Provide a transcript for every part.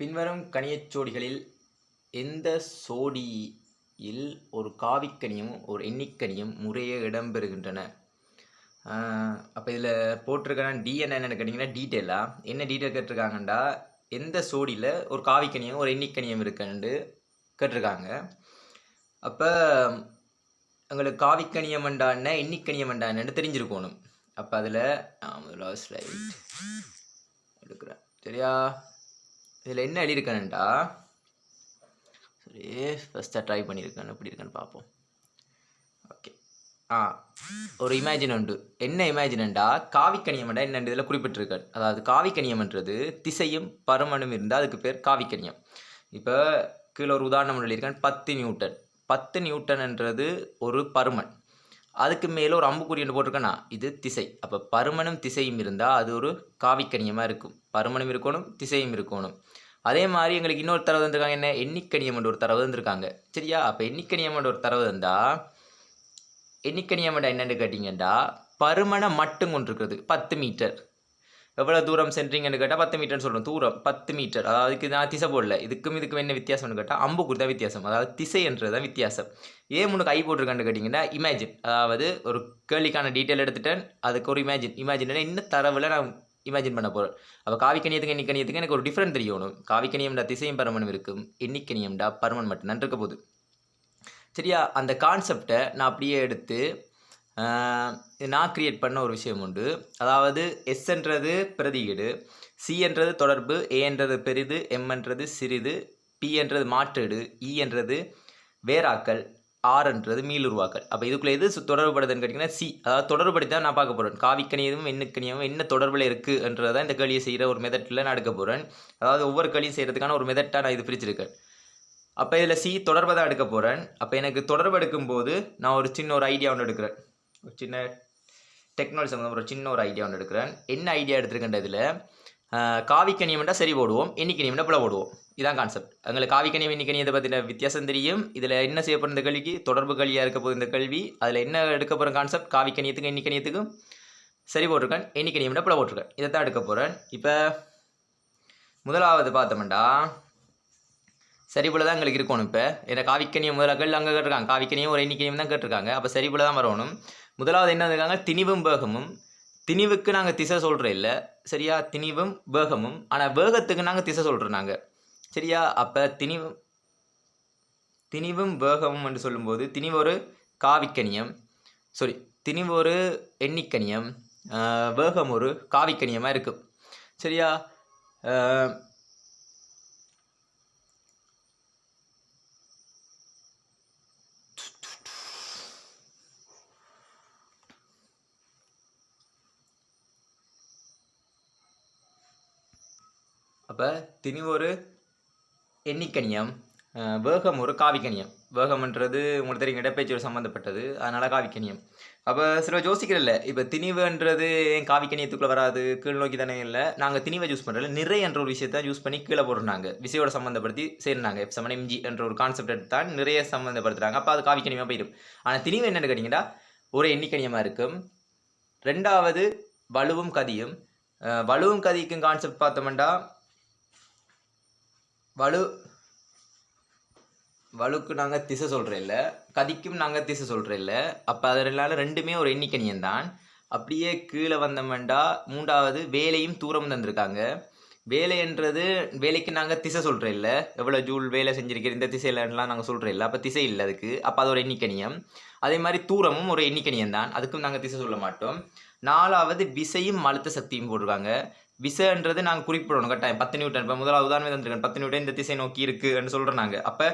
பின்வரும் கணியச்சோடிகளில் எந்த சோடியில் ஒரு காவிக்கனியும் ஒரு எண்ணிக்கனியும் முறையே இடம்பெறுகின்றன? அப்போ இதில் போட்டிருக்கேன் டி என்னென்னு கேட்டிங்கன்னா டீட்டெயிலாக என்ன டீட்டெயில் கேட்டிருக்காங்கண்டா? எந்த சோடியில் ஒரு காவிக்கனியும் ஒரு எண்ணிக்கனியும் இருக்குன்னு கேட்டிருக்காங்க. அப்போ எங்களுக்கு காவிக்கனியம் என்ன எண்ணிக்கனியம் என்னன்னு தெரிஞ்சிருக்கணும். அப்போ அதில் முதல்ல ஸ்லைட் எடுக்கிறேன். சரியா? இதில் என்ன எழுதியிருக்கேன்டா? சரி ஃபஸ்ட்டாக ட்ரை பண்ணியிருக்கேன். எப்படி இருக்குன்னு பார்ப்போம். ஓகே ஆ ஒரு இமேஜின் உண்டு என்ன இமேஜினண்டா காவிக்கணியம்டா என்ன இதில் குறிப்பிட்டிருக்காரு. அதாவது காவிக்கணியம்ன்றது திசையும் பருமனும் இருந்தால் அதுக்கு பேர் காவிக்கணியம் இப்போ கீழே ஒரு உதாரணம் எழுதியிருக்கேன். பத்து நியூட்டன். பத்து நியூட்டன்ன்றது ஒரு பருமன். அதுக்கு மேலே ஒரு அம்புக்குறி என்று போட்டிருக்கேன்னா இது திசை. அப்போ பருமனும் திசையும் இருந்தால் அது ஒரு காவிக்கணியமாக இருக்கும். பருமனும் இருக்கணும் திசையும் இருக்கணும். அதே மாதிரி எங்களுக்கு இன்னொரு தரவு வந்திருக்காங்க என்ன? எண்ணிக்கணியம் ஒரு தரவு வந்திருக்காங்க சரியா? அப்போ எண்ணிக்கணியம் ஒரு தரவு இருந்தால் எண்ணிக்கணியம் என்னென்னு கேட்டிங்கன்னா பருமனை மட்டும் கொண்டிருக்கிறது. பத்து மீட்டர். எவ்வளோ தூரம் சென்றீங்கன்னு கேட்டால் பத்து மீட்டர்னு சொல்கிறோம் தூரம் பத்து மீட்டர். அதாவது இதுக்கு நான் திசை போடல. இதுக்கும் இதுக்கும் என்ன வித்தியாசம்னு கேட்டால் அம்புக்குறி தான் வித்தியாசம். அதாவது திசைன்றது தான் வித்தியாசம். ஏன் முன்னுக்கு ஐ போட்டிருக்கான்னு கேட்டிங்கன்னா இமேஜின் அதாவது ஒரு கேள்விக்கான டீட்டெயில் எடுத்துட்டேன். அதுக்கு ஒரு இமேஜின் இமேஜின் இன்னும் தரவில் நான் இமேஜின் பண்ண போகிற அப்போ காவிக்கணியத்துக்கு எண்ணிக்கணியத்துக்கு எனக்கு ஒரு டிஃப்ரெண்ட் தெரியணும் காவிக்கணியம்டா திசையும் பரமனும் இருக்கும். எண்ணிக்கணியம்டா பருமன் மட்டும். இருக்க போகுது. சரியா? அந்த கான்செப்டை நான் அப்படியே எடுத்து நான் கிரியேட் பண்ண ஒரு விஷயம் உண்டு. அதாவது எஸ்ன்றது பிரதியீடு சி என்றது தொடர்பு ஏ என்றது பெரிது எம்ன்றது சிறிது பி என்றது மாற்றீடு இ என்றது வேறாக்கல் ஆர் மீளுருவாக்கள் மீளுருவாக்கல் அப்போ இதுக்குள்ளே எது தொடர்புபடுதுன்னு கேட்டிங்கன்னா சி அதாவது தொடர்புபடுத்தி தான் நான் பார்க்க போகிறேன் காவிக்கணியதும் எண்ணுக்கணியமும் என்ன தொடர்பில் இருக்குதுன்றதான் இந்த களியை செய்கிற ஒரு மெதட்டில் நான் எடுக்க போகிறேன் அதாவது ஒவ்வொரு களியும் செய்கிறதுக்கான ஒரு மெதட்டாக நான் இது பிரிச்சிருக்கேன். அப்போ இதில் சி தொடர்பை தான் எடுக்க போகிறேன் அப்போ எனக்கு தொடர்பு எடுக்கும்போது நான் ஒரு சின்ன ஒரு ஐடியா ஒன்று எடுக்கிறேன். ஒரு சின்ன டெக்னாலஜி சம்மந்தம் ஒரு சின்ன ஒரு ஐடியா ஒன்று எடுக்கிறேன். என்ன ஐடியா எடுத்துருக்கேன் இதில் காவிக்கணியம்னா சரி போடுவோம் எண்ணிக்கணியம்னா பிள்ளை போடுவோம். இதான் கான்செப்ட் எங்களுக்கு காவிக்கணியம் எண்ணிக்கணியத்தை பற்றின வித்தியாசம் தெரியும். இதில் என்ன செய்யப்படுற இந்த கல்விக்கு? தொடர்பு கல்வியாக இருக்க போகுது இந்த கல்வி. அதில் என்ன எடுக்க போகிற கான்செப்ட் காவிக்கணியத்துக்கும் எண்ணிக்கணியத்துக்கும் சரி போட்டிருக்கேன் எண்ணிக்கணியம்னா பிள்ளை போட்டிருக்கேன். இதை தான் எடுக்க போகிறேன். இப்போ முதலாவது பார்த்தோம்டா. சரி தான் எங்களுக்கு இருக்கணும் இப்போ. ஏன்னா காவிக்கணியம் முதலாக்கள் அங்கே கேட்டிருக்காங்க. காவிக்கணியம் ஒரு எண்ணிக்கையும் தான் கேட்டிருக்காங்க. அப்போ சரி தான் வரணும். முதலாவது என்ன இருக்காங்க திணிவும் வேகமும். திணிவுக்கு நாங்கள் திசை சொல்கிறோம் இல்லை. சரியா? திணிவும் வேகமும். ஆனால் வேகத்துக்கு நாங்கள் திசை சொல்கிறோம் நாங்கள் சரியா? அப்போ திணிவும் திணிவும் வேகமும் என்று சொல்லும்போது திணிவு ஒரு காவிக்கணியம் சாரி திணிவு ஒரு எண்ணிக்கணியம் வேகம் ஒரு காவிக்கணியமாக இருக்கும் சரியா? அப்போ திணிவு ஒரு எண்ணிக்கணியம் வேகம் ஒரு காவிக்கணியம். வேகம்ன்றது உங்களுக்கு தெரியும் இடப்பேச்சோடு சம்மந்தப்பட்டது அதனால் காவிக்கணியம். அப்போ சில யோசிக்கிறதில்ல இப்போ திணிவுன்றது ஏன் காவிக்கணியத்துக்குள்ளே வராது? கீழ் நோக்கி தானே இல்லை. நாங்கள் திணிவை யூஸ் பண்ணுறதில்ல நிறை என்ற ஒரு விஷயத்தை யூஸ் பண்ணி கீழே போடுறாங்க விசையோட சம்மந்தப்படுத்தி செய்கிறாங்க இப்போ சமன் எம்ஜி என்ற ஒரு கான்செப்ட் எடுத்தான் நிறைய சம்மந்தப்படுத்துகிறாங்க அப்போ அது காவிக்கணியமாக போயிடும். ஆனால் திணிவு என்னென்னு கேட்டிங்கன்னா ஒரு எண்ணிக்கணியமாக இருக்கும். ரெண்டாவது வலுவும் கதியும். வலுவும் கதிக்கும் கான்செப்ட் பார்த்தோம்னா வலு வலுக்கு நாங்கள் திசை சொல்கிறோம் இல்லை. கதிக்கும் நாங்கள் திசை சொல்கிறோம் இல்லை. அப்போ அதனால ரெண்டுமே ஒரு எண்ணிக்கணியம் தான் அப்படியே கீழே வந்தோம்டா மூன்றாவது வேலையும் தூரம் தந்திருக்காங்க. வேலைன்றது வேலைக்கு நாங்கள் திசை சொல்கிறோம் இல்லை. எவ்வளோ ஜூல் வேலை செஞ்சிருக்கிற இந்த திசையிலலாம் நாங்கள் சொல்கிறோம் இல்லை. அப்போ திசை இல்லை அதுக்கு. அப்போ அது ஒரு எண்ணிக்கணியம். அதே மாதிரி தூரமும் ஒரு எண்ணிக்கணியம் தான் அதுக்கும் நாங்கள் திசை சொல்ல மாட்டோம். நாலாவது விசையும் அழுத்த சக்தியும் போட்டிருக்காங்க. விசைன்றது நாங்கள் குறிப்பிடணும் கட்டாயம். பத்து நியூட்டன் இப்போ முதலாவது உதாரணம் தந்திருக்கேன். பத்து நியூட்டன் இந்த திசை நோக்கி இருக்குன்னு சொல்கிறோம் நாங்கள் அப்போ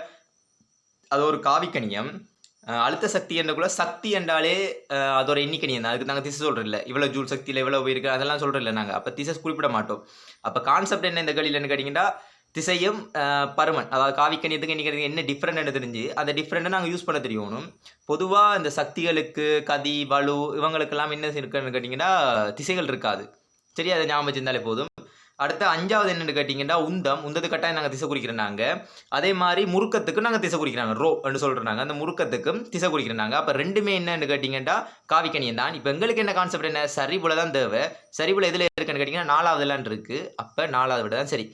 அது ஒரு காவிக்கணியம் அழுத்த சக்தி என்றக்குள்ள சக்தி என்றாலே அதோட எண்ணிக்கணியம் தான். அதுக்கு நாங்கள் திசை சொல்கிறோம் இல்லை. இவ்வளோ ஜூல் சக்தியில் இவ்வளோ உயிருக்கு அதெல்லாம் சொல்கிறோம் இல்லை நாங்கள் அப்போ திசை குறிப்பிட மாட்டோம். அப்போ கான்செப்ட் என்ன இந்த கலியில்னு கேட்டிங்கன்னா திசையும் பருமன் அதாவது காவிக்கணியத்துக்கு எண்ணிக்கிறது என்ன டிஃப்ரெண்ட்னு தெரிஞ்சு அந்த டிஃப்ரெண்ட்டை நாங்கள் யூஸ் பண்ண தெரியணும் பொதுவாக இந்த சக்திகளுக்கு கதி வலு இவங்களுக்கெல்லாம் என்ன இருக்குன்னு கேட்டிங்கன்னா திசைகள் இருக்காது. சரி அதை ஞாபகம் வச்சிருந்தாலே போதும். அடுத்த அஞ்சாவது என்னென்னு கேட்டிங்கன்னா உந்தம். உந்தது கட்டாயம் நாங்கள் திசை குறிக்கிறனாங்க அதே மாதிரி முறுக்கத்துக்கு நாங்கள் திசை குறிக்கிறாங்க ரோ என்று சொல்கிறாங்க அந்த முறுக்கத்துக்கும் திசை குறிக்கிறாங்க அப்போ ரெண்டுமே என்னன்னு கேட்டிங்கன்னா காவிக்கணியம் தான். இப்போ எங்களுக்கு என்ன கான்செப்ட் என்ன? சரிபுல தான் தேவை. சரிபுல எதில் இருக்குன்னு கேட்டிங்கன்னா நாலாவதுலான் இருக்குது அப்போ நாலாவது விட தான் சரி.